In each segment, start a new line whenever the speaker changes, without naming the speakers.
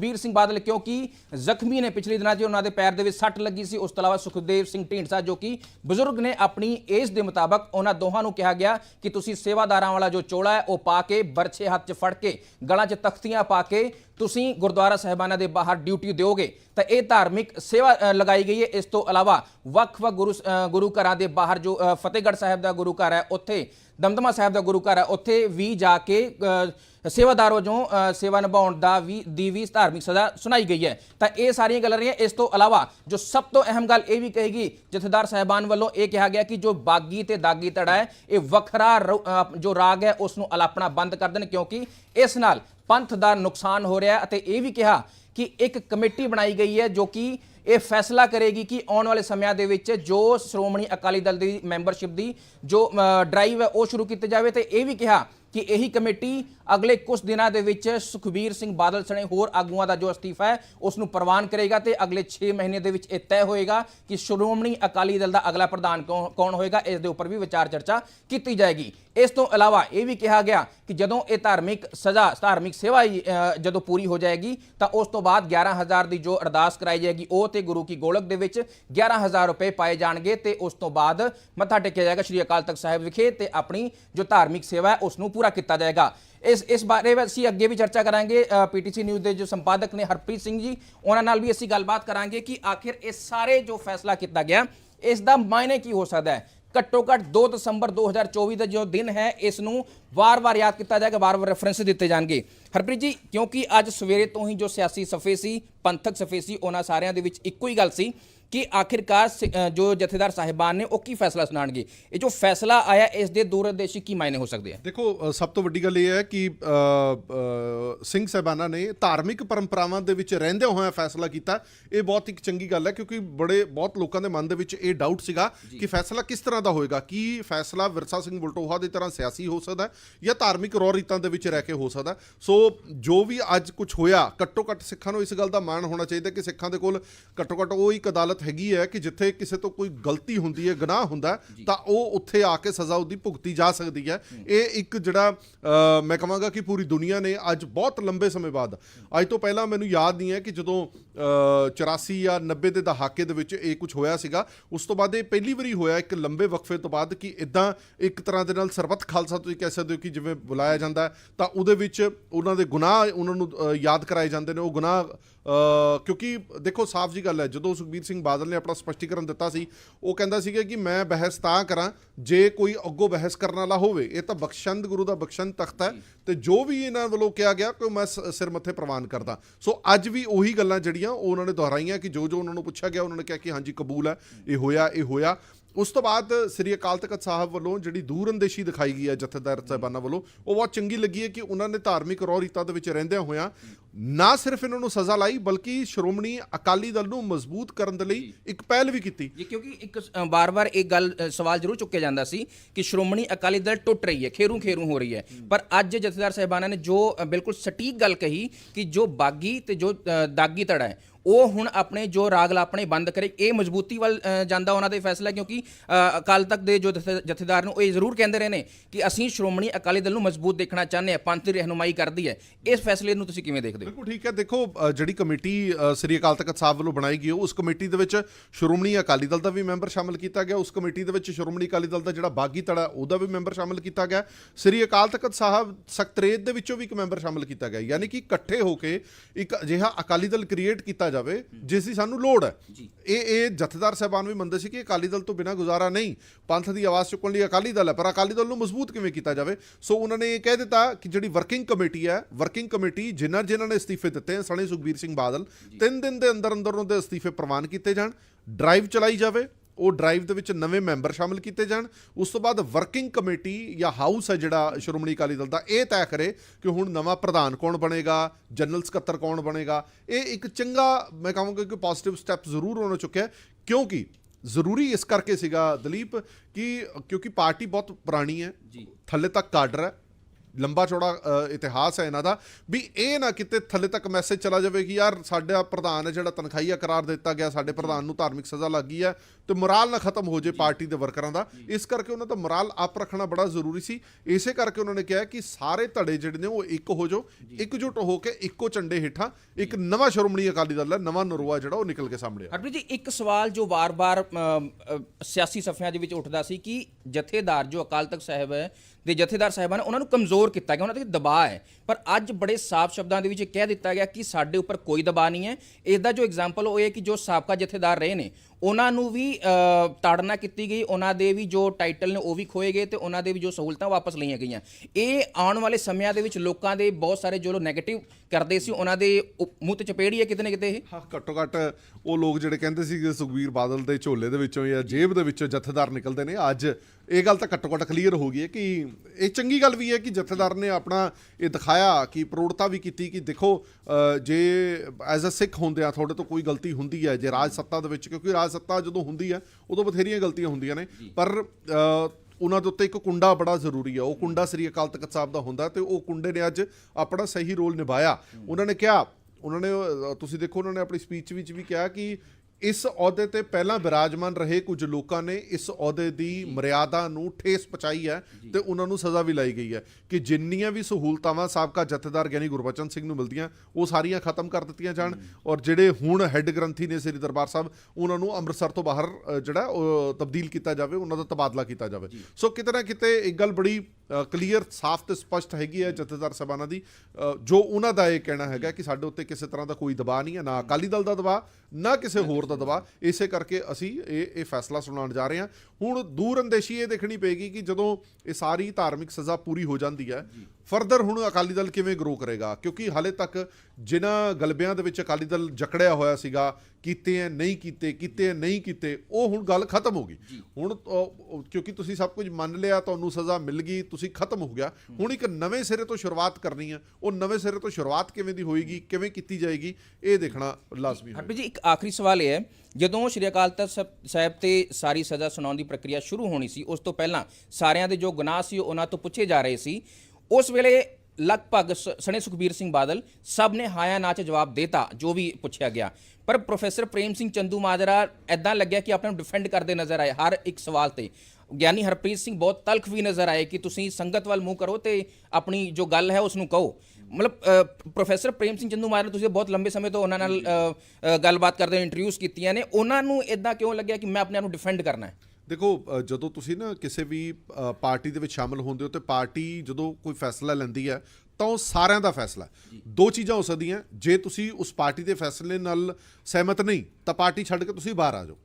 ਵੀਰ ਸਿੰਘ ਬਾਦਲ, ਕਿਉਂਕਿ ਜ਼ਖਮੀ ਨੇ ਪਿਛਲੇ ਦਿਨਾਂ 'ਚ ਉਹਨਾਂ ਦੇ ਪੈਰ ਦੇ ਵਿੱਚ ਸੱਟ ਲੱਗੀ ਸੀ। ਉਸ ਤੋਂ ਇਲਾਵਾ ਸੁਖਦੇਵ ਸਿੰਘ ਢੀਂਡਸਾ, ਜੋ ਕਿ ਬਜ਼ੁਰਗ ਨੇ ਆਪਣੀ ਏਜ ਦੇ ਮੁਤਾਬਕ ਉਹਨਾਂ ਦੋਹਾਂ ਨੂੰ ਕਿਹਾ ਗਿਆ ਕਿ ਤੁਸੀਂ ਸੇਵਾਦਾਰਾਂ ਵਾਲਾ ਜੋ ਚੋਲਾ ਹੈ, ਉਹ ਪਾ ਕੇ ਬਰਛੇ ਹੱਥ 'ਚ ਫੜ ਕੇ, ਗਲਾਂ 'ਚ ਤਖਤੀਆਂ ਪਾ ਕੇ ਤੁਸੀਂ ਗੁਰਦੁਆਰਾ ਸਾਹਿਬਾਨਾਂ ਦੇ ਬਾਹਰ ਡਿਊਟੀ ਦਿਓਗੇ ਤਾਂ ਇਹ ਧਾਰਮਿਕ ਸੇਵਾ ਲਗਾਈ ਗਈ ਹੈ। ਇਸ ਤੋਂ ਇਲਾਵਾ ਵੱਖ-ਵੱਖ ਗੁਰੂ ਅ, ਗੁਰੂ ਘਰਾਂ ਦੇ ਬਾਹਰ ਜੋ ਫਤਿਹਗੜ੍ਹ ਸਾਹਿਬ ਦਾ ਗੁਰੂ ਘਰ ਹੈ ਉੱਥੇ ਦਮਦਮਾ ਸਾਹਿਬ ਦਾ ਗੁਰੂ ਘਰ ਹੈ ਉੱਥੇ ਵੀ ਜਾ ਕੇ ਸੇਵਾਦਾਰ ਵਜੋਂ ਸੇਵਾ ਨਿਭਾਉਣ ਦਾ ਵੀ ਦੀ ਵੀ ਧਾਰਮਿਕ ਸਜ਼ਾ ਸੁਣਾਈ ਗਈ ਹੈ। ਤਾਂ ਇਹ ਸਾਰੀਆਂ ਗੱਲਾਂ ਰਹੀਆਂ। ਇਸ ਤੋਂ ਇਲਾਵਾ ਜੋ ਸਭ ਤੋਂ ਅਹਿਮ ਗੱਲ ਇਹ ਵੀ ਕਹੇਗੀ ਜਥੇਦਾਰ ਸਾਹਿਬਾਨ ਵੱਲੋਂ ਇਹ ਕਿਹਾ ਗਿਆ ਕਿ ਜੋ ਬਾਗੀ ਤੇ ਦਾਗੀ ਧੜਾ ਹੈ ਇਹ ਵੱਖਰਾ ਰ- ਜੋ ਰਾਗ ਹੈ ਉਸ ਨੂੰ ਅਲਾਪਣਾ ਬੰਦ ਕਰ ਦੇਣ ਕਿਉਂਕਿ ਇਸ ਨਾਲ ਪੰਥ ਦਾ ਨੁਕਸਾਨ ਹੋ ਰਿਹਾ ਅਤੇ ਇਹ ਵੀ ਕਿਹਾ ਕਿ ਇੱਕ ਕਮੇਟੀ ਬਣਾਈ ਗਈ ਹੈ ਜੋ ਕਿ ਇਹ ਫੈਸਲਾ ਕਰੇਗੀ ਕਿ ਆਉਣ ਵਾਲੇ ਸਮਿਆਂ ਦੇ ਵਿੱਚ ਜੋ ਸ਼੍ਰੋਮਣੀ ਅਕਾਲੀ ਦਲ ਦੀ ਮੈਂਬਰਸ਼ਿਪ ਦੀ ਜੋ ਡਰਾਈਵ ਹੈ ਉਹ ਸ਼ੁਰੂ ਕੀਤੀ ਜਾਵੇ ਤੇ ਇਹ ਵੀ ਕਿਹਾ ਕਿ ਇਹੀ ਕਮੇਟੀ ਅਗਲੇ ਕੁਝ ਦਿਨਾਂ ਦੇ ਵਿੱਚ ਸੁਖਬੀਰ ਸਿੰਘ ਬਾਦਲ ਸਣੇ ਹੋਰ ਆਗੂਆਂ ਦਾ ਜੋ ਅਸਤੀਫਾ ਹੈ, ਉਸ ਨੂੰ ਪ੍ਰਵਾਨ ਕਰੇਗਾ ਤੇ ਅਗਲੇ 6 ਮਹੀਨੇ ਦੇ ਵਿੱਚ ਇਹ ਤੈਅ ਹੋਏਗਾ ਕਿ ਸ਼੍ਰੋਮਣੀ ਅਕਾਲੀ ਦਲ ਦਾ ਅਗਲਾ ਪ੍ਰਧਾਨ ਕੌਣ ਕੌਣ ਹੋਏਗਾ, ਇਸ ਦੇ ਉੱਪਰ ਵੀ ਵਿਚਾਰ ਚਰਚਾ ਕੀਤੀ ਜਾਏਗੀ। ਇਸ ਤੋਂ ਇਲਾਵਾ ਇਹ ਵੀ ਕਿਹਾ ਗਿਆ ਕਿ ਜਦੋਂ ਇਹ ਧਾਰਮਿਕ ਸਜ਼ਾ, ਧਾਰਮਿਕ ਸੇਵਾ ਜਦੋਂ ਪੂਰੀ ਹੋ ਜਾਏਗੀ, ਤਾਂ ਉਸ ਤੋਂ ਬਾਅਦ 11000 ਦੀ ਜੋ ਅਰਦਾਸ ਕਰਾਈ ਜਾਏਗੀ, ਉਹ ਤੇ ਗੁਰੂ ਕੀ ਗੋਲਕ ਦੇ ਵਿੱਚ 11000 ਰੁਪਏ ਪਾਏ ਜਾਣਗੇ ਤੇ ਉਸ ਤੋਂ ਬਾਅਦ ਮੱਥਾ ਟੇਕਿਆ ਜਾਏਗਾ ਸ੍ਰੀ ਅਕਾਲ ਤਖਤ ਸਾਹਿਬ ਵਿਖੇ ਤੇ ਆਪਣੀ ਜੋ ਧਾਰਮਿਕ ਸੇਵਾ ਹੈ, ਉਸ ਨੂੰ ਪੂਰਾ ਕੀਤਾ ਜਾਏਗਾ। ਇਸ ਇਸ ਬਾਰੇ ਵਿੱਚ ਅਸੀਂ ਅੱਗੇ ਵੀ ਚਰਚਾ ਕਰਾਂਗੇ ਪੀਟੀਸੀ ਨਿਊਜ਼ ਦੇ ਜੋ ਸੰਪਾਦਕ ਨੇ ਹਰਪ੍ਰੀਤ ਸਿੰਘ ਜੀ, ਉਹਨਾਂ ਨਾਲ ਵੀ ਅਸੀਂ ਗੱਲਬਾਤ ਕਰਾਂਗੇ ਕਿ ਆਖਿਰ ਇਹ ਸਾਰੇ ਜੋ ਫੈਸਲਾ ਕੀਤਾ ਗਿਆ, ਇਸ ਦਾ ਮਾਇਨੇ ਕੀ ਹੋ ਸਕਦਾ ਹੈ? ਘੱਟੋ ਘੱਟ 2 ਦਸੰਬਰ 2024 ਦਾ ਜੋ ਦਿਨ ਹੈ, ਇਸ ਨੂੰ ਵਾਰ-ਵਾਰ ਯਾਦ ਕੀਤਾ ਜਾਏਗਾ, ਵਾਰ-ਵਾਰ ਰੈਫਰੈਂਸ ਦਿੱਤੇ ਜਾਣਗੇ। ਹਰਪ੍ਰੀਤ ਜੀ, ਕਿਉਂਕਿ ਅੱਜ ਸਵੇਰੇ ਤੋਂ ਹੀ ਜੋ ਸਿਆਸੀ ਸਫੇ ਸੀ, ਪੰਥਕ ਸਫੇ ਸੀ, ਉਹਨਾਂ ਸਾਰਿਆਂ ਦੇ ਵਿੱਚ ਇੱਕੋ ਹੀ ਗੱਲ ਸੀ। ਕਿ ਆਖਿਰਕਾਰ ਜੋ ਜਥੇਦਾਰ ਸਾਹਿਬਾਨ ਨੇ ਉਹ ਕੀ ਫੈਸਲਾ ਸੁਣਾਣਗੇ ਇਹ ਜੋ ਫੈਸਲਾ ਆਇਆ ਇਸ ਦੇ ਦੂਰਦੇਸ਼ੀ ਕੀ ਮਾਇਨੇ ਹੋ ਸਕਦੇ ਆ?
ਦੇਖੋ ਸਭ ਤੋਂ ਵੱਡੀ ਗੱਲ ਇਹ ਹੈ ਕਿ ਸਿੰਘ ਸਾਹਿਬਾਨਾਂ ਨੇ ਧਾਰਮਿਕ ਪਰੰਪਰਾਵਾਂ ਦੇ ਵਿੱਚ ਰਹਿੰਦੇ ਹੋਇਆ ਫੈਸਲਾ ਕੀਤਾ। ਇਹ ਬਹੁਤ ਇੱਕ ਚੰਗੀ ਗੱਲ ਹੈ ਕਿਉਂਕਿ ਬੜੇ ਬਹੁਤ ਲੋਕਾਂ ਦੇ ਮਨ ਦੇ ਵਿੱਚ ਇਹ ਡਾਊਟ ਸੀਗਾ ਕਿ ਫੈਸਲਾ ਕਿਸ ਤਰ੍ਹਾਂ ਦਾ ਹੋਏਗਾ? ਕੀ ਫੈਸਲਾ ਵਿਰਸਾ ਸਿੰਘ ਬਲਟੋਹਾ ਦੀ ਤਰ੍ਹਾਂ ਸਿਆਸੀ ਹੋ ਸਕਦਾ ਜਾਂ ਧਾਰਮਿਕ ਰੌ ਰੀਤਾਂ ਦੇ ਵਿੱਚ ਰਹਿ ਕੇ ਹੋ ਸਕਦਾ। ਸੋ ਜੋ ਵੀ ਅੱਜ ਕੁਝ ਹੋਇਆ ਘੱਟੋ ਘੱਟ ਸਿੱਖਾਂ ਨੂੰ ਇਸ ਗੱਲ ਦਾ ਮਾਣ ਹੋਣਾ ਚਾਹੀਦਾ ਕਿ ਸਿੱਖਾਂ ਦੇ ਕੋਲ ਘੱਟੋ ਘੱਟ ਉਹ ਇੱਕ ਅਦਾਲਤ ਹੈਗੀ ਹੈ ਕਿ ਜਿੱਥੇ ਕਿਸੇ ਤੋਂ ਕੋਈ ਗਲਤੀ ਹੁੰਦੀ ਹੈ ਗੁਨਾਹ ਹੁੰਦਾ ਤਾਂ ਉਹ ਉੱਥੇ ਆ ਕੇ ਸਜ਼ਾ ਉਹਦੀ ਭੁਗਤੀ ਜਾ ਸਕਦੀ ਹੈ। ਇਹ ਇੱਕ ਜਿਹੜਾ ਮੈਂ ਕਹਾਂਗਾ ਕਿ ਪੂਰੀ ਦੁਨੀਆ ਨੇ ਅੱਜ ਬਹੁਤ ਲੰਬੇ ਸਮੇਂ ਬਾਅਦ ਅੱਜ ਤੋਂ ਪਹਿਲਾਂ ਮੈਨੂੰ ਯਾਦ ਨਹੀਂ ਹੈ ਕਿ ਜਦੋਂ ਅ, 84 ਜਾਂ 90 ਦੇ ਦਹਾਕੇ ਦੇ ਵਿੱਚ ਇਹ ਕੁਝ ਹੋਇਆ ਸੀਗਾ ਉਸ ਤੋਂ ਬਾਅਦ ਇਹ ਪਹਿਲੀ ਵਾਰੀ ਹੋਇਆ ਇੱਕ ਲੰਬੇ ਵਕਫੇ ਤੋਂ ਬਾਅਦ ਕਿ ਇਦਾਂ ਇੱਕ ਤਰ੍ਹਾਂ ਦੇ ਨਾਲ ਸਰਬੱਤ ਖਾਲਸਾ ਤੁਸੀਂ ਕਹਿ ਸਕਦੇ ਹੋ ਕਿ ਜਿਵੇਂ ਬੁਲਾਇਆ ਜਾਂਦਾ ਤਾਂ ਉਹਦੇ ਵਿੱਚ ਉਹਨਾਂ ਦੇ ਗੁਨਾਹ ਉਹਨਾਂ ਨੂੰ ਯਾਦ ਕਰਾਏ ਜਾਂਦੇ ਨੇ ਉਹ ਗੁਨਾਹ ਕਿਉਂਕਿ ਦੇਖੋ ਸਾਫ਼ ਜੀ ਗੱਲ ਹੈ ਜਦੋਂ ਸੁਖਬੀਰ ਸਿੰਘ ਬਾਦਲ ਨੇ ਆਪਣਾ ਸਪਸ਼ਟੀਕਰਨ ਦਿੱਤਾ ਸੀ। ਉਹ ਕਹਿੰਦਾ ਸੀਗਾ ਕਿ ਮੈਂ ਬਹਿਸ ਤਾਂ ਕਰਾਂ, ਜੇ ਕੋਈ ਅੱਗੋਂ ਬਹਿਸ ਕਰਨ ਵਾਲਾ ਹੋਵੇ, ਇਹ ਤਾਂ ਬਖਸ਼ੰਦ ਗੁਰੂ ਦਾ ਬਖਸ਼ੰਦ ਤਖਤ ਹੈ ਤੇ ਜੋ ਵੀ ਇਹਨਾਂ ਵੱਲੋਂ ਕਿਹਾ ਗਿਆ ਕਿ ਮੈਂ ਸ- ਸਿਰ ਮੱਥੇ ਪ੍ਰਵਾਨ ਕਰਦਾ। ਸੋ ਅੱਜ ਵੀ ਉਹੀ ਗੱਲਾਂ ਜਿਹੜੀਆਂ ਉਹ ਉਹਨਾਂ ਨੇ ਦੁਹਰਾਈਆਂ ਕਿ ਜੋ ਜੋ ਉਹਨਾਂ ਨੂੰ ਪੁੱਛਿਆ ਗਿਆ, ਉਹਨਾਂ ਨੇ ਕਿਹਾ ਕਿ ਹਾਂਜੀ, ਕਬੂਲ ਹੈ, ਇਹ ਹੋਇਆ ਇਹ ਹੋਇਆ। ਉਸ ਤੋਂ ਬਾਅਦ ਸ੍ਰੀ ਅਕਾਲ ਤਖਤ ਸਾਹਿਬ ਵੱਲੋਂ ਜਿਹੜੀ ਦੂਰਅੰਦੇਸ਼ੀ ਦਿਖਾਈ ਗਈ ਹੈ ਜਥੇਦਾਰ ਸਾਹਿਬਾਨਾਂ ਵੱਲੋਂ ਉਹ ਬਹੁਤ ਚੰਗੀ ਲੱਗੀ ਹੈ ਕਿ ਉਹਨਾਂ ਨੇ ਧਾਰਮਿਕ ਰੌ ਰੀਤਾਂ ਦੇ ਵਿੱਚ ਰਹਿੰਦਿਆਂ ਹੋਇਆਂ ਨਾ ਸਿਰਫ ਇਹਨਾਂ ਨੂੰ ਸਜ਼ਾ ਲਾਈ ਬਲਕਿ ਸ਼੍ਰੋਮਣੀ ਅਕਾਲੀ ਦਲ ਨੂੰ ਮਜ਼ਬੂਤ ਕਰਨ ਦੇ ਲਈ ਇੱਕ ਪਹਿਲ ਵੀ ਕੀਤੀ।
ਜੀ ਕਿਉਂਕਿ ਇੱਕ ਵਾਰ-ਵਾਰ ਇੱਕ ਗੱਲ ਸਵਾਲ ਜ਼ਰੂਰ ਚੁੱਕਿਆ ਜਾਂਦਾ ਸੀ ਕਿ ਸ਼੍ਰੋਮਣੀ ਅਕਾਲੀ ਦਲ ਟੁੱਟ ਰਹੀ ਹੈ ਖੇਰੂ ਖੇਰੂ ਹੋ ਰਹੀ ਹੈ। ਪਰ ਅੱਜ ਜਥੇਦਾਰ ਸਾਹਿਬਾਨਾਂ ਨੇ ਜੋ ਬਿਲਕੁਲ ਸਟੀਕ ਗੱਲ ਕਹੀ ਕਿ ਜੋ ਬਾਗੀ ਤੇ ਜੋ ਦਾਗੀ ਧੜਾ ਹੈ ਉਹ ਹੁਣ ਆਪਣੇ ਜੋ ਰਾਗ ਲਾਪਣੇ ਬੰਦ ਕਰੇ, ਇਹ ਮਜ਼ਬੂਤੀ ਵੱਲ ਜਾਂਦਾ ਉਹਨਾਂ ਦੇ ਫੈਸਲਾ, ਕਿਉਂਕਿ ਅਕਾਲ ਤਖਤ ਦੇ ਜੋ ਜਥੇ- ਜਥੇਦਾਰ ਨੂੰ ਉਹ ਇਹ ਜ਼ਰੂਰ ਕਹਿੰਦੇ ਰਹੇ ਨੇ ਕਿ ਅਸੀਂ ਸ਼੍ਰੋਮਣੀ ਅਕਾਲੀ ਦਲ ਨੂੰ ਮਜ਼ਬੂਤ ਦੇਖਣਾ ਚਾਹੁੰਦੇ ਹਾਂ, ਪੰਥ ਦੀ ਰਹਿਨੁਮਾਈ ਕਰਦੀ ਹੈ। ਇਸ ਫੈਸਲੇ ਨੂੰ ਤੁਸੀਂ ਕਿਵੇਂ ਦੇਖਦੇ ਹੋ?
ਬਿਲਕੁਲ ਠੀਕ ਹੈ। ਦੇਖੋ ਜਿਹੜੀ ਕਮੇਟੀ ਸ੍ਰੀ ਅਕਾਲ ਤਖਤ ਸਾਹਿਬ ਵੱਲੋਂ ਬਣਾਈ ਗਈ ਉਸ ਕਮੇਟੀ ਦੇ ਵਿੱਚ ਸ਼੍ਰੋਮਣੀ ਅਕਾਲੀ ਦਲ ਦਾ ਵੀ ਮੈਂਬਰ ਸ਼ਾਮਲ ਕੀਤਾ ਗਿਆ। ਉਸ ਕਮੇਟੀ ਦੇ ਵਿੱਚ ਸ਼੍ਰੋਮਣੀ ਅਕਾਲੀ ਦਲ ਦਾ ਜਿਹੜਾ ਬਾਗੀ ਤੜਾ, ਉਹਦਾ ਵੀ ਮੈਂਬਰ ਸ਼ਾਮਲ ਕੀਤਾ ਗਿਆ। ਸ੍ਰੀ ਅਕਾਲ ਤਖਤ ਸਾਹਿਬ ਸਕਤਰੇਤ ਦੇ ਵਿੱਚੋਂ ਵੀ ਇੱਕ ਮੈਂਬਰ ਸ਼ਾਮਲ ਕੀਤਾ ਗਿਆ। ਯਾਨੀ ਕਿ ਇਕੱਠੇ ਹੋ ਕੇ ਇੱਕ ਅਜਿਹਾ ਅਕਾਲੀ ਦਲ ਕ੍ਰੀਏਟ ਕੀਤਾ ਜਾਵੇ ਜਿਸ ਦੀ ਸਾਨੂੰ ਲੋੜ ਹੈ। ਇਹ ਇਹ ਜਥੇਦਾਰ ਸਾਹਿਬਾਨ ਵੀ ਮੰਨਦੇ ਸੀ ਕਿ ਅਕਾਲੀ ਦਲ ਤੋਂ ਬਿਨਾਂ ਗੁਜ਼ਾਰਾ ਨਹੀਂ। ਪੰਥ ਦੀ ਆਵਾਜ਼ ਚੁੱਕਣ ਲਈ ਅਕਾਲੀ ਦਲ ਹੈ ਪਰ ਅਕਾਲੀ ਦਲ ਨੂੰ ਮਜ਼ਬੂਤ ਕਿਵੇਂ ਕੀਤਾ ਜਾਵੇ? ਸੋ ਉਹਨਾਂ ਨੇ ਇਹ ਕਹਿ ਦਿੱਤਾ ਕਿ ਜਿਹੜੀ ਵਰਕਿੰਗ ਕਮੇਟੀ ਹੈ ਵਰਕਿੰਗ ਕਮੇਟੀ ਜਿਨ੍ਹਾਂ ਜਿਨ੍ਹਾਂ ਨੇ ਅਸਤੀਫੇ ਦਿੱਤੇ ਸਣੇ ਸੁਖਬੀਰ ਸਿੰਘ ਬਾਦਲ ਤਿੰਨ ਦਿਨ ਦੇ ਅੰਦਰ ਅੰਦਰ ਉਹਨਾਂ ਦੇ ਅਸਤੀਫੇ ਪ੍ਰਵਾਨ ਕੀਤੇ ਜਾਣ ਡਰਾਈਵ ਚਲਾਈ ਜਾਵੇ ਉਹ ਡਰਾਈਵ ਦੇ ਵਿੱਚ ਨਵੇਂ ਮੈਂਬਰ ਸ਼ਾਮਲ ਕੀਤੇ ਜਾਣ ਉਸ ਤੋਂ ਬਾਅਦ ਵਰਕਿੰਗ ਕਮੇਟੀ ਜਾਂ ਹਾਊਸ ਹੈ ਜਿਹੜਾ ਸ਼੍ਰੋਮਣੀ ਅਕਾਲੀ ਦਲ ਦਾ ਇਹ ਤੈਅ ਕਰੇ ਕਿ ਹੁਣ ਨਵਾਂ ਪ੍ਰਧਾਨ ਕੌਣ ਬਣੇਗਾ ਜਨਰਲ ਸਕੱਤਰ ਕੌਣ ਬਣੇਗਾ ਇਹ ਇੱਕ ਚੰਗਾ ਮੈਂ ਕਹਾਂਗਾ ਕਿ ਪੋਜ਼ਿਟਿਵ ਸਟੈਪ ਜ਼ਰੂਰ ਹੋਣਾ ਚੁੱਕਿਆ ਕਿਉਂਕਿ ਜ਼ਰੂਰੀ ਇਸ ਕਰਕੇ ਸੀਗਾ ਦਲੀਪ ਕਿ ਕਿਉਂਕਿ ਪਾਰਟੀ ਬਹੁਤ ਪੁਰਾਣੀ ਹੈ। ਥੱਲੇ ਤੱਕ ਕਾਡਰ ਹੈ ਲੰਬਾ ਚੌੜਾ ਇਤਿਹਾਸ ਹੈ ਇਹਨਾਂ ਦਾ ਵੀ ਇਹ ਨਾ ਕਿਤੇ ਥੱਲੇ ਤੱਕ ਮੈਸੇਜ ਚਲਾ ਜਾਵੇ ਕਿ ਯਾਰ ਸਾਡਾ ਪ੍ਰਧਾਨ ਹੈ ਜਿਹੜਾ ਤਨਖਾਹੀਆ ਕਰਾਰ ਦਿੱਤਾ ਗਿਆ ਸਾਡੇ ਪ੍ਰਧਾਨ ਨੂੰ ਧਾਰਮਿਕ ਸਜ਼ਾ ਲੱਗ ਗਈ ਹੈ ਤੇ ਮੋਰਾਲ ਨਾ ਖਤਮ ਹੋ ਜੇ ਪਾਰਟੀ ਦੇ ਵਰਕਰਾਂ ਦਾ। ਇਸ ਕਰਕੇ ਉਹਨਾਂ ਦਾ ਮੋਰਾਲ ਅਪ ਰੱਖਣਾ ਬੜਾ ਜ਼ਰੂਰੀ ਸੀ। ਇਸੇ ਕਰਕੇ ਉਹਨਾਂ ਨੇ ਕਿਹਾ ਕਿ ਸਾਰੇ ਧੜੇ ਜਿਹੜੇ ਨੇ ਉਹ ਇੱਕ ਹੋ ਜਾਓ ਇਕਜੁੱਟ ਹੋ ਕੇ ਇੱਕੋ ਝੰਡੇ ਹੇਠਾਂ ਇੱਕ ਨਵਾਂ ਸ਼੍ਰੋਮਣੀ ਅਕਾਲੀ ਦਲ ਹੈ ਨਵਾਂ ਨਰੋਆ ਜਿਹੜਾ ਉਹ ਨਿਕਲ ਕੇ ਸਾਹਮਣੇ ਆ
ਹਰਪ੍ਰੀਤ ਜੀ ਇੱਕ ਸਵਾਲ ਜੋ ਵਾਰ-ਵਾਰ ਸਿਆਸੀ ਸਫਿਆਂ ਦੇ ਵਿੱਚ ਉੱਠਦਾ ਸੀ ਕਿ ਜਥੇਦਾਰ ਜੋ ਅਕਾਲ ਤਖਤ ਸਾਹਿਬ ਹੈ ਦੇ ਜਥੇਦਾਰ ਸਾਹਿਬਾਨ ਨੇ ਉਹਨਾਂ ਨੂੰ ਕਮਜ਼ੋਰ ਕੀਤਾ ਗਿਆ ਉਹਨਾਂ ਤੇ ਦਬਾਅ ਹੈ। ਪਰ ਅੱਜ ਬੜੇ ਸਾਫ਼ ਸ਼ਬਦਾਂ ਦੇ ਵਿੱਚ ਇਹ ਕਹਿ ਦਿੱਤਾ ਗਿਆ ਕਿ ਸਾਡੇ ਉੱਪਰ ਕੋਈ ਦਬਾਅ ਨਹੀਂ ਹੈ। ਇਸ ਦਾ ਜੋ ਐਗਜ਼ਾਮਪਲ ਉਹ ਇਹ ਹੈ ਕਿ ਜੋ ਸਾਬਕਾ ਜਥੇਦਾਰ ਰਹੇ ਨੇ ਉਹਨਾਂ ਨੂੰ ਵੀ ਤਾੜਨਾ ਕੀਤੀ ਗਈ। ਉਹਨਾਂ ਦੇ ਵੀ ਜੋ ਟਾਈਟਲ ਨੇ ਉਹ ਵੀ ਖੋਏ ਗਏ ਤੇ ਉਹਨਾਂ ਦੇ ਵੀ ਜੋ ਸਹੂਲਤਾਂ ਵਾਪਸ ਲਈਆਂ ਗਈਆਂ। ਇਹ ਆਉਣ ਵਾਲੇ ਸਮਿਆਂ ਦੇ ਵਿੱਚ ਲੋਕਾਂ ਦੇ ਬਹੁਤ ਸਾਰੇ ਜੋ ਨੈਗੇਟਿਵ ਕਰਦੇ ਸੀ, ਉਹਨਾਂ ਦੇ ਮੂੰਹ ਤੇ ਚਪੇੜੀ ਹੈ ਕਿਤੇ ਨਾ ਕਿਤੇ ਇਹ।
ਹਾਂ, ਘੱਟੋ ਘੱਟ ਉਹ ਲੋਕ ਜਿਹੜੇ ਕਹਿੰਦੇ ਸੀ ਕਿ ਸੁਖਬੀਰ ਬਾਦਲ ਦੇ ਝੋਲੇ ਦੇ ਵਿੱਚੋਂ ਜਾਂ ਜੇਬ ਦੇ ਵਿੱਚੋਂ ਜਥੇਦਾਰ ਨਿਕਲਦੇ ਨੇ। ਅੱਜ ਇਹ ਗੱਲ ਤਾਂ ਘੱਟੋ ਘੱਟ ਕਲੀਅਰ ਹੋ ਗਈ ਹੈ ਕਿ ਇਹ ਚੰਗੀ ਗੱਲ ਵੀ ਹੈ ਕਿ ਜਥੇਦਾਰ ਨੇ ਆਪਣਾ ਇਹ ਦਿਖਾਇਆ ਕਿ ਪ੍ਰੋੜਤਾ ਵੀ ਕੀਤੀ ਕਿ ਦੇਖੋ ਜੇ ਐਜ਼ ਅ ਸਿੱਖ ਹੁੰਦੇ ਆ ਤੁਹਾਡੇ ਤੋਂ ਕੋਈ ਗਲਤੀ ਹੁੰਦੀ ਹੈ ਜੇ ਰਾਜ ਸੱਤਾ ਦੇ ਵਿੱਚ ਕਿਉਂਕਿ ਰਾਜ ਸੱਤਾ ਜਦੋਂ ਹੁੰਦੀ ਹੈ ਉਦੋਂ ਬਥੇਰੀਆਂ ਗਲਤੀਆਂ ਹੁੰਦੀਆਂ ਨੇ। ਪਰ ਉਹਨਾਂ ਦੇ ਉੱਤੇ ਇੱਕ ਕੁੰਡਾ ਬੜਾ ਜ਼ਰੂਰੀ ਹੈ। ਉਹ ਕੁੰਡਾ ਸ੍ਰੀ ਅਕਾਲ ਤਖਤ ਸਾਹਿਬ ਦਾ ਹੁੰਦਾ ਤੇ ਉਹ ਕੁੰਡੇ ਨੇ ਅੱਜ ਆਪਣਾ ਸਹੀ ਰੋਲ ਨਿਭਾਇਆ। ਉਹਨਾਂ ਨੇ ਕਿਹਾ ਉਹਨਾਂ ਨੇ ਤੁਸੀਂ ਦੇਖੋ ਉਹਨਾਂ ਨੇ ਆਪਣੀ ਸਪੀਚ ਵਿੱਚ ਵੀ ਕਿਹਾ ਕਿ ਇਸ ਅਹੁਦੇ ਤੇ ਪਹਿਲਾਂ ਵਿਰਾਜਮਾਨ ਰਹੇ ਕੁਝ ਲੋਕਾਂ ਨੇ ਇਸ ਅਹੁਦੇ ਦੀ ਮਰਿਆਦਾ ਨੂੰ ਠੇਸ ਪਹੁੰਚਾਈ ਹੈ ਤੇ ਉਹਨਾਂ ਨੂੰ ਸਜ਼ਾ ਵੀ ਲਾਈ ਗਈ ਹੈ ਕਿ ਜਿੰਨੀਆਂ ਵੀ ਸਹੂਲਤਾਵਾਂ ਸਾਬਕਾ ਜਥੇਦਾਰ ਗਿਆਨੀ ਗੁਰਬਚਨ ਸਿੰਘ ਨੂੰ ਮਿਲਦੀਆਂ ਉਹ ਸਾਰੀਆਂ ਖਤਮ ਕਰ ਦਿੱਤੀਆਂ ਜਾਣ ਔਰ ਜਿਹੜੇ ਹੁਣ ਹੈੱਡ ਗ੍ਰੰਥੀ ਨੇ ਸ੍ਰੀ ਦਰਬਾਰ ਸਾਹਿਬ ਉਹਨਾਂ ਨੂੰ ਅੰਮ੍ਰਿਤਸਰ ਤੋਂ ਬਾਹਰ ਜਿਹੜਾ ਉਹ ਤਬਦੀਲ ਕੀਤਾ ਜਾਵੇ ਉਹਨਾਂ ਦਾ ਤਬਾਦਲਾ ਕੀਤਾ ਜਾਵੇ। ਸੋ ਕਿਤੇ ਨਾ ਕਿਤੇ ਇੱਕ ਗੱਲ ਬੜੀ ਕਲੀਅਰ ਸਾਫ਼ ਤੇ ਸਪਸ਼ਟ ਹੈਗੀ ਹੈ ਜਥੇਦਾਰ ਸਾਹਿਬਾਨਾਂ ਦੀ। ਜੋ ਉਹਨਾਂ ਦਾ ਇਹ ਕਹਿਣਾ ਹੈਗਾ ਕਿ ਸਾਡੇ ਉੱਤੇ ਕਿਸੇ ਤਰ੍ਹਾਂ ਦਾ ਕੋਈ ਦਬਾਅ ਨਹੀਂ ਹੈ ਨਾ ਅਕਾਲੀ ਦਲ ਦਾ ਦਬਾਅ ਨਾ ਕਿਸੇ ਹੋਰ ਦਾ ਦਬਾਅ। ਇਸੇ ਕਰਕੇ ਅਸੀਂ ਇਹ ਇਹ ਫੈਸਲਾ ਸੁਣਾਉਣ ਜਾ ਰਹੇ ਹਾਂ। ਹੁਣ ਦੂਰ ਅੰਦੇਸ਼ੀ ਇਹ ਦੇਖਣੀ ਪਏਗੀ ਕਿ ਜਦੋਂ ਇਹ ਸਾਰੀ ਧਾਰਮਿਕ ਸਜ਼ਾ ਪੂਰੀ ਹੋ ਜਾਂਦੀ ਹੈ ਫਰਦਰ ਹੁਣ ਅਕਾਲੀ ਦਲ ਕਿਵੇਂ ਗਰੋ ਕਰੇਗਾ? ਕਿਉਂਕਿ ਹਾਲੇ ਤੱਕ ਜਿਨ੍ਹਾਂ ਗਲਬਿਆਂ ਦੇ ਵਿੱਚ ਅਕਾਲੀ ਦਲ ਜਕੜਿਆ ਹੋਇਆ ਸੀਗਾ ਕੀਤੇ ਐ ਨਹੀਂ ਕੀਤੇ ਕੀਤੇ ਐ ਨਹੀਂ ਕੀਤੇ ਉਹ ਹੁਣ ਗੱਲ ਖਤਮ ਹੋ ਗਈ। ਹੁਣ ਕਿਉਂਕਿ ਤੁਸੀਂ ਸਭ ਕੁਝ ਮੰਨ ਲਿਆ ਤੁਹਾਨੂੰ ਸਜ਼ਾ ਮਿਲ ਗਈ ਤੁਸੀਂ ਖਤਮ ਹੋ ਗਿਆ। ਹੁਣ ਇੱਕ ਨਵੇਂ ਸਿਰੇ ਤੋਂ ਸ਼ੁਰੂਆਤ ਕਰਨੀ ਹੈ ਉਹ ਨਵੇਂ ਸਿਰੇ ਤੋਂ ਸ਼ੁਰੂਆਤ ਕਿਵੇਂ ਦੀ ਹੋਏਗੀ ਕਿਵੇਂ ਕੀਤੀ ਜਾਏਗੀ ਇਹ ਦੇਖਣਾ ਲਾਜ਼ਮੀ ਹੈ
ਹਰਪ੍ਰੀਤ ਜੀ ਇੱਕ ਆਖਰੀ ਸਵਾਲ ਇਹ ਹੈ ਜਦੋਂ ਸ਼੍ਰੀ ਅਕਾਲ ਤਖਤ ਸਾਹਿਬ ਤੇ ਸਾਰੀ ਸਜ਼ਾ ਸੁਣਾਉਣ ਦੀ ਪ੍ਰਕਿਰਿਆ ਸ਼ੁਰੂ ਹੋਣੀ ਸੀ ਉਸ ਤੋਂ ਪਹਿਲਾਂ ਸਾਰਿਆਂ ਦੇ ਜੋ ਗੁਨਾਹ ਸੀ ਉਹਨਾਂ ਤੋਂ ਪੁੱਛੇ ਜਾ ਰਹੇ ਸੀ। ਉਸ ਵੇਲੇ ਲਗਭਗ ਸ- ਸਣੇ ਸੁਖਬੀਰ ਸਿੰਘ ਬਾਦਲ ਸਭ ਨੇ ਹਾਇਆ ਨਾ ਚ ਜਵਾਬ ਦੇਤਾ ਜੋ ਵੀ ਪੁੱਛਿਆ ਗਿਆ ਪਰ ਪ੍ਰੋਫੈਸਰ ਪ੍ਰੇਮ ਸਿੰਘ ਚੰਦੂ ਮਾਜਰਾ ਐਦਾਂ ਲੱਗਿਆ ਕਿ ਆਪਣੇ ਨੂੰ ਡਿਫੈਂਡ ਕਰਦੇ ਨਜ਼ਰ ਆਏ ਹਰ ਇੱਕ ਸਵਾਲ ਤੇ ਗਿਆਨੀ ਹਰਪ੍ਰੀਤ ਸਿੰਘ ਬਹੁਤ ਤਲਖ ਵੀ ਨਜ਼ਰ ਆਏ ਕਿ ਤੁਸੀਂ ਸੰਗਤ ਵੱਲ ਮੂੰਹ ਕਰੋ ਤੇ ਆਪਣੀ ਜੋ ਗੱਲ ਹੈ ਉਸ ਨੂੰ ਕਹੋ ਮਤਲਬ ਪ੍ਰੋਫੈਸਰ ਪ੍ਰੇਮ ਸਿੰਘ ਚੰਦੂ ਮਾਜਰਾ ਤੁਸੀਂ ਬਹੁਤ ਲੰਬੇ ਸਮੇਂ ਤੋਂ ਉਹਨਾਂ ਨਾਲ ਗੱਲਬਾਤ ਕਰਦੇ ਹੋ ਇੰਟਰਵਿਊਜ਼ ਕੀਤੀਆਂ ਨੇ ਉਹਨਾਂ ਨੂੰ ਇਦਾਂ ਕਿਉਂ ਲੱਗਿਆ ਕਿ ਮੈਂ ਆਪਣੇ ਆਪ ਨੂੰ ਡਿਫੈਂਡ ਕਰਨਾ ਹੈ
ਦੇਖੋ ਜਦੋਂ ਤੁਸੀਂ ਨਾ ਕਿਸੇ ਵੀ ਪਾਰਟੀ ਦੇ ਵਿੱਚ ਸ਼ਾਮਲ ਹੁੰਦੇ ਹੋ ਤੇ ਪਾਰਟੀ ਜਦੋਂ ਕੋਈ ਫੈਸਲਾ ਲੈਂਦੀ ਹੈ ਤਾਂ ਉਹ ਸਾਰਿਆਂ ਦਾ ਫੈਸਲਾ ਦੋ ਚੀਜ਼ਾਂ ਹੋ ਸਕਦੀਆਂ ਜੇ ਤੁਸੀਂ ਉਸ ਪਾਰਟੀ ਦੇ ਫੈਸਲੇ ਨਾਲ ਸਹਿਮਤ ਨਹੀਂ ਤਾਂ ਪਾਰਟੀ ਛੱਡ ਕੇ ਤੁਸੀਂ ਬਾਹਰ ਆ ਜਾਓ।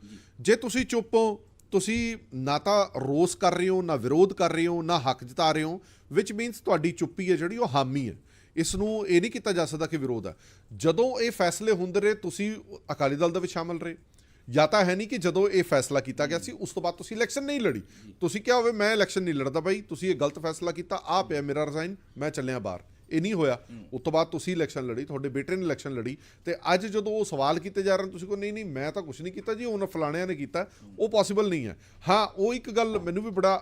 ਜੇ। ਤੁਸੀਂ ਚੁੱਪ ਹੋ ਤੁਸੀਂ ਨਾ ਤਾਂ ਰੋਸ ਕਰ ਰਹੇ ਹੋ ਨਾ ਵਿਰੋਧ ਕਰ ਰਹੇ ਹੋ ਨਾ ਹੱਕ ਜਤਾ ਰਹੇ ਹੋ ਵਿਚ ਮੀਨਸ ਤੁਹਾਡੀ ਚੁੱਪੀ ਹੈ ਜਿਹੜੀ ਉਹ ਹਾਮੀ ਹੈ। ਇਸ ਨੂੰ ਇਹ ਨਹੀਂ ਕੀਤਾ ਜਾ ਸਕਦਾ ਕਿ ਵਿਰੋਧ ਹੈ। ਜਦੋਂ ਇਹ ਫੈਸਲੇ ਹੁੰਦੇ ਰਹੇ ਤੁਸੀਂ ਅਕਾਲੀ ਦਲ ਦੇ ਵਿੱਚ ਸ਼ਾਮਲ ਰਹੇ। ਜਾਂ ਤਾਂ ਹੈ ਨਹੀਂ ਕਿ ਜਦੋਂ ਇਹ ਫੈਸਲਾ ਕੀਤਾ ਗਿਆ ਸੀ, ਉਸ ਤੋਂ ਬਾਅਦ ਤੁਸੀਂ ਇਲੈਕਸ਼ਨ ਨਹੀਂ ਲੜੀ। ਤੁਸੀਂ ਕਿਹਾ ਹੋਵੇ, ਮੈਂ ਇਲੈਕਸ਼ਨ ਨਹੀਂ ਲੜਦਾ ਬਾਈ ਤੁਸੀਂ ਇਹ ਗਲਤ ਫੈਸਲਾ ਕੀਤਾ ਆ ਪਿਆ ਮੇਰਾ ਰਿਜ਼ਾਈਨ ਮੈਂ ਚੱਲਿਆ ਬਾਹਰ। ਇਹ ਨਹੀਂ ਹੋਇਆ। ਉਸ ਤੋਂ ਬਾਅਦ ਤੁਸੀਂ ਇਲੈਕਸ਼ਨ ਲੜੀ, ਤੁਹਾਡੇ ਬੇਟੇ ਨੇ ਇਲੈਕਸ਼ਨ ਲੜੀ ਤੇ ਅੱਜ ਜਦੋਂ ਉਹ ਸਵਾਲ ਕੀਤੇ ਜਾ ਰਹੇ ਨੇ, ਤੁਸੀਂ ਕਹੋ, ਨਹੀਂ ਨਹੀਂ, ਮੈਂ ਤਾਂ ਕੁਝ ਨਹੀਂ ਕੀਤਾ ਜੀ ਉਹਨਾਂ ਫਲਾਣਿਆਂ ਨੇ ਕੀਤਾ। ਉਹ ਪੋਸੀਬਲ ਨਹੀਂ ਹੈ। ਹਾਂ, ਉਹ ਇੱਕ ਗੱਲ ਮੈਨੂੰ ਵੀ ਬੜਾ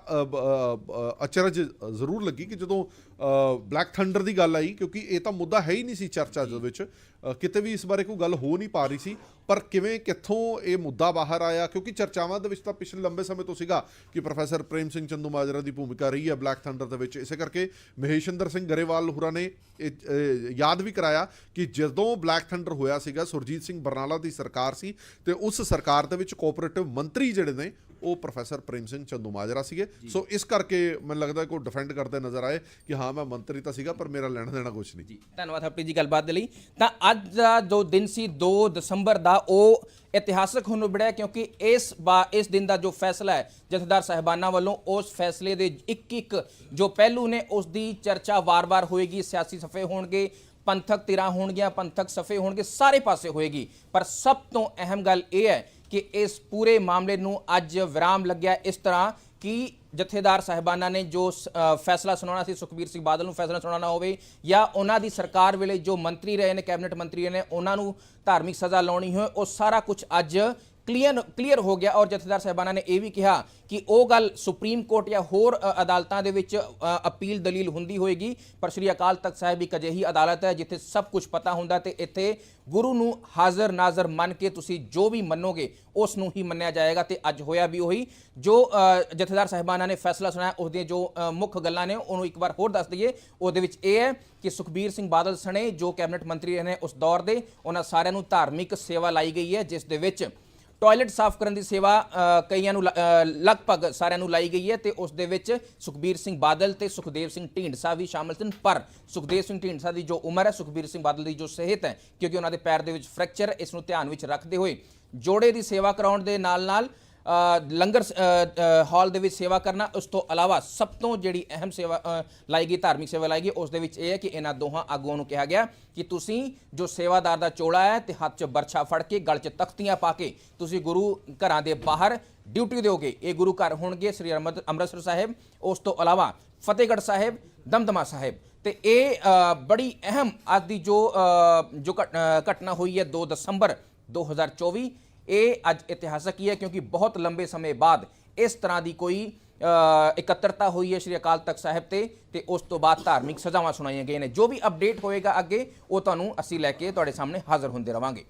ਅਚਰਜ ਜ਼ਰੂਰ ਲੱਗੀ ਕਿ ਜਦੋਂ ਬਲੈਕ ਥੰਡਰ ਦੀ ਗੱਲ ਆਈ, ਕਿਉਂਕਿ ਇਹ ਤਾਂ ਮੁੱਦਾ ਹੈ ਹੀ ਨਹੀਂ ਸੀ ਚਰਚਾ ਦੇ ਵਿੱਚ। ਕਿਤੇ ਵੀ ਇਸ ਬਾਰੇ ਕੋਈ ਗੱਲ ਹੋ ਨਹੀਂ ਪਾ ਰਹੀ ਸੀ। ਪਰ ਕਿਵੇਂ, ਕਿੱਥੋਂ ਇਹ ਮੁੱਦਾ ਬਾਹਰ ਆਇਆ? ਕਿਉਂਕਿ ਚਰਚਾਵਾਂ ਦੇ ਵਿੱਚ ਤਾਂ ਪਿਛਲੇ ਲੰਬੇ ਸਮੇਂ ਤੋਂ ਸੀਗਾ ਕਿ ਪ੍ਰੋਫੈਸਰ ਪ੍ਰੇਮ ਸਿੰਘ ਚੰਦੂ ਮਾਜਰਾ ਦੀ ਭੂਮਿਕਾ ਰਹੀ ਹੈ ਬਲੈਕ ਥੰਡਰ ਦੇ ਵਿੱਚ। ਇਸੇ ਕਰਕੇ ਮਹੇਸ਼ਿੰਦਰ ਸਿੰਘ ਗਰੇਵਾਲ ਹੋਰਾਂ ਨੇ ਇਹ ਯਾਦ ਵੀ ਕਰਾਇਆ ਕਿ ਜਦੋਂ ਬਲੈਕ ਥੰਡਰ ਹੋਇਆ ਸੀਗਾ, ਸੁਰਜੀਤ ਸਿੰਘ ਬਰਨਾਲਾ ਦੀ ਸਰਕਾਰ ਸੀ ਤੇ ਉਸ ਸਰਕਾਰ ਦੇ ਵਿੱਚ ਕੋਆਪਰੇਟਿਵ ਮੰਤਰੀ ਜਿਹੜੇ ਨੇ ਉਹ ਪ੍ਰੋਫੈਸਰ ਪ੍ਰੇਮ ਸਿੰਘ ਚੰਦੂ ਮਾਜਰਾ ਸੀਗੇ। ਸੋ ਇਸ ਕਰਕੇ ਮੈਨੂੰ ਲੱਗਦਾ ਕਿ ਉਹ ਡਿਫੈਂਡ ਕਰਦੇ ਨਜ਼ਰ ਆਏ ਕਿ ਹਾਂ ਮੈਂ ਮੰਤਰੀ ਤਾਂ ਸੀਗਾ ਪਰ ਮੇਰਾ ਲੈਣਾ ਦੇਣਾ ਕੁਝ ਨਹੀਂ।
ਜੀ ਧੰਨਵਾਦ ਹਰਪ੍ਰੀਤ ਜੀ ਗੱਲਬਾਤ ਦੇ ਲਈ। ਤਾਂ ਅੱਜ ਦਾ ਜੋ ਦਿਨ ਸੀ 2 ਦਸੰਬਰ ਦਾ ਉਹ ਇਤਿਹਾਸਕ ਹੁਣ ਉਭੜਿਆ ਕਿਉਂਕਿ ਇਸ ਬਾ ਇਸ ਦਿਨ ਦਾ ਜੋ ਫੈਸਲਾ ਹੈ ਜਥੇਦਾਰ ਸਾਹਿਬਾਨਾਂ ਵੱਲੋਂ ਉਸ ਫੈਸਲੇ ਦੇ ਇੱਕ ਇੱਕ ਜੋ ਪਹਿਲੂ ਨੇ ਉਸ ਦੀ ਚਰਚਾ ਵਾਰ-ਵਾਰ ਹੋਏਗੀ ਸਿਆਸੀ ਸਫੇ ਹੋਣਗੇ। ਪੰਥਕ ਧਿਰਾਂ ਹੋਣਗੀਆਂ, ਪੰਥਕ ਸਫੇ ਹੋਣਗੇ, ਸਾਰੇ ਪਾਸੇ ਹੋਏਗੀ। ਪਰ ਸਭ ਤੋਂ ਅਹਿਮ ਗੱਲ ਇਹ ਹੈ ਕਿ ਇਸ ਪੂਰੇ ਮਾਮਲੇ ਨੂੰ ਅੱਜ ਵਿਰਾਮ ਲੱਗਿਆ ਇਸ ਤਰ੍ਹਾਂ ਕਿ ਜਥੇਦਾਰ ਸਾਹਿਬਾਨਾਂ ਨੇ ਜੋ ਫੈਸਲਾ ਸੁਣਾਉਣਾ ਸੀ, ਸੁਖਬੀਰ ਸਿੰਘ ਬਾਦਲ ਨੂੰ ਫੈਸਲਾ ਸੁਣਾਉਣਾ ਹੋਵੇ ਜਾਂ ਉਹਨਾਂ ਦੀ ਸਰਕਾਰ ਵੇਲੇ ਜੋ ਮੰਤਰੀ ਰਹੇ ਨੇ, ਕੈਬਨਿਟ ਮੰਤਰੀ ਰਹੇ ਨੇ, ਉਹਨਾਂ ਨੂੰ ਧਾਰਮਿਕ ਸਜ਼ਾ ਲਾਉਣੀ ਹੋਵੇ ਉਹ ਸਾਰਾ ਕੁਝ ਅੱਜ ਕਲੀਅਰ ਕਲੀਅਰ ਹੋ ਗਿਆ ਔਰ ਜਥੇਦਾਰ ਸਾਹਿਬਾਨਾਂ ਨੇ ਇਹ ਵੀ ਕਿਹਾ ਕਿ ਉਹ ਗੱਲ ਸੁਪਰੀਮ ਕੋਰਟ ਜਾਂ ਹੋਰ ਅਦਾਲਤਾਂ ਦੇ ਵਿੱਚ ਅਪੀਲ ਦਲੀਲ ਹੁੰਦੀ ਹੋਏਗੀ, ਪਰ ਸ੍ਰੀ ਅਕਾਲ ਤਖਤ ਸਾਹਿਬ ਇੱਕ ਅਜਿਹੀ ਅਦਾਲਤ ਹੈ ਜਿੱਥੇ ਸਭ ਕੁਝ ਪਤਾ ਹੁੰਦਾ ਤੇ ਇੱਥੇ ਗੁਰੂ ਨੂੰ ਹਾਜ਼ਰ ਨਾਜ਼ਰ ਮੰਨ ਕੇ ਤੁਸੀਂ ਜੋ ਵੀ ਮੰਨੋਗੇ, ਉਸ ਨੂੰ ਹੀ ਮੰਨਿਆ ਜਾਏਗਾ ਤੇ ਅੱਜ ਹੋਇਆ ਵੀ ਉਹੀ। ਜੋ ਜਥੇਦਾਰ ਸਾਹਿਬਾਨਾਂ ਨੇ ਫੈਸਲਾ ਸੁਣਾਇਆ ਉਸ ਦੀਆਂ ਜੋ ਮੁੱਖ ਗੱਲਾਂ ਨੇ, ਉਹਨੂੰ ਇੱਕ ਵਾਰ ਹੋਰ ਦੱਸ ਦਈਏ। ਉਹਦੇ ਵਿੱਚ ਇਹ ਹੈ ਕਿ ਸੁਖਬੀਰ ਸਿੰਘ ਬਾਦਲ ਸਣੇ ਜੋ ਕੈਬਨਿਟ ਮੰਤਰੀ ਰਹੇ ਨੇ, ਉਸ ਦੌਰ ਦੇ ਉਹਨਾਂ ਸਾਰਿਆਂ ਨੂੰ ਧਾਰਮਿਕ ਸੇਵਾ ਲਾਈ ਗਈ ਹੈ, ਜਿਸ ਦੇ ਵਿੱਚ ਟਾਇਲਟ ਸਾਫ਼ ਕਰਨ ਦੀ ਸੇਵਾ ਕਈਆਂ ਨੂੰ ਲ- ਲਗਭਗ ਸਾਰਿਆਂ ਨੂੰ ਲਾਈ ਗਈ ਹੈ ਤੇ ਉਸ ਦੇ ਵਿੱਚ ਸੁਖਬੀਰ ਸਿੰਘ ਬਾਦਲ ਤੇ ਸੁਖਦੇਵ ਸਿੰਘ ਢੀਂਡਸਾ ਵੀ ਸ਼ਾਮਲ ਸਨ। ਪਰ ਸੁਖਦੇਵ ਸਿੰਘ ਢੀਂਡਸਾ ਦੀ ਜੋ ਉਮਰ ਹੈ, ਸੁਖਬੀਰ ਸਿੰਘ ਬਾਦਲ ਦੀ ਜੋ ਸਿਹਤ ਹੈ, ਕਿਉਂਕਿ ਉਹਨਾਂ ਦੇ ਪੈਰ ਦੇ ਵਿੱਚ ਫ੍ਰੈਕਚਰ ਇਸ ਨੂੰ ਧਿਆਨ ਵਿੱਚ ਰੱਖਦੇ ਹੋਏ ਜੋੜੇ ਦੀ ਸੇਵਾ ਕਰਾਉਣ ਦੇ ਨਾਲ ਨਾਲ ਲੰਗਰ ਹਾਲ ਦੇ ਵਿੱਚ ਸੇਵਾ ਕਰਨਾ, ਉਸ ਤੋਂ ਇਲਾਵਾ ਸਭ ਤੋਂ ਜਿਹੜੀ ਅਹਿਮ ਸੇਵਾ ਲਾਈ ਗਈ ਧਾਰਮਿਕ ਸੇਵਾ ਲਾਈ ਗਈ ਉਸ ਦੇ ਵਿੱਚ ਇਹ ਹੈ ਕਿ ਇਹਨਾਂ ਦੋਹਾਂ ਆਗੂਆਂ ਨੂੰ ਕਿਹਾ ਗਿਆ ਕਿ ਤੁਸੀਂ ਜੋ ਸੇਵਾਦਾਰ ਦਾ ਚੋਲਾ ਹੈ ਤੇ ਹੱਥ 'ਚ ਬਰਛਾ ਫੜ ਕੇ, ਗਲ 'ਚ ਤਖਤੀਆਂ ਪਾ ਕੇ, ਤੁਸੀਂ ਗੁਰੂ ਘਰਾਂ ਦੇ ਬਾਹਰ ਡਿਊਟੀ ਦਿਓਗੇ। ਇਹ ਗੁਰੂ ਘਰ ਹੋਣਗੇ, ਸ੍ਰੀ ਅਮਰ- ਅੰਮ੍ਰਿਤਸਰ ਸਾਹਿਬ। ਉਸ ਤੋਂ ਇਲਾਵਾ ਫਤਿਹਗੜ੍ਹ ਸਾਹਿਬ, ਦਮਦਮਾ ਸਾਹਿਬ। ਤੇ ਇਹ ਬੜੀ ਅਹਿਮ ਅੱਜ ਦੀ ਜੋ ਜੋ ਘਟ- ਘਟਨਾ ਹੋਈ ਹੈ 2 ਦਸੰਬਰ 2024 ਇਹ ਅੱਜ ਇਤਿਹਾਸਕ ਹੀ ਹੈ ਕਿਉਂਕਿ ਬਹੁਤ ਲੰਬੇ ਸਮੇਂ ਬਾਅਦ ਇਸ ਤਰ੍ਹਾਂ ਦੀ ਕੋਈ ਇਕੱਤਰਤਾ ਹੋਈ ਹੈ ਸ਼੍ਰੀ ਅਕਾਲ ਤਖਤ ਸਾਹਿਬ ਤੇ ਤੇ ਉਸ ਤੋਂ ਬਾਅਦ ਧਾਰਮਿਕ ਸਜ਼ਾਵਾਂ ਸੁਣਾਈਆਂ ਗਈਆਂ ਨੇ। ਜੋ ਵੀ ਅਪਡੇਟ ਹੋਏਗਾ ਅੱਗੇ, ਉਹ ਤੁਹਾਨੂੰ ਅਸੀਂ ਲੈ ਕੇ ਤੁਹਾਡੇ ਸਾਹਮਣੇ ਹਾਜ਼ਰ ਹੁੰਦੇ ਰਵਾਂਗੇ।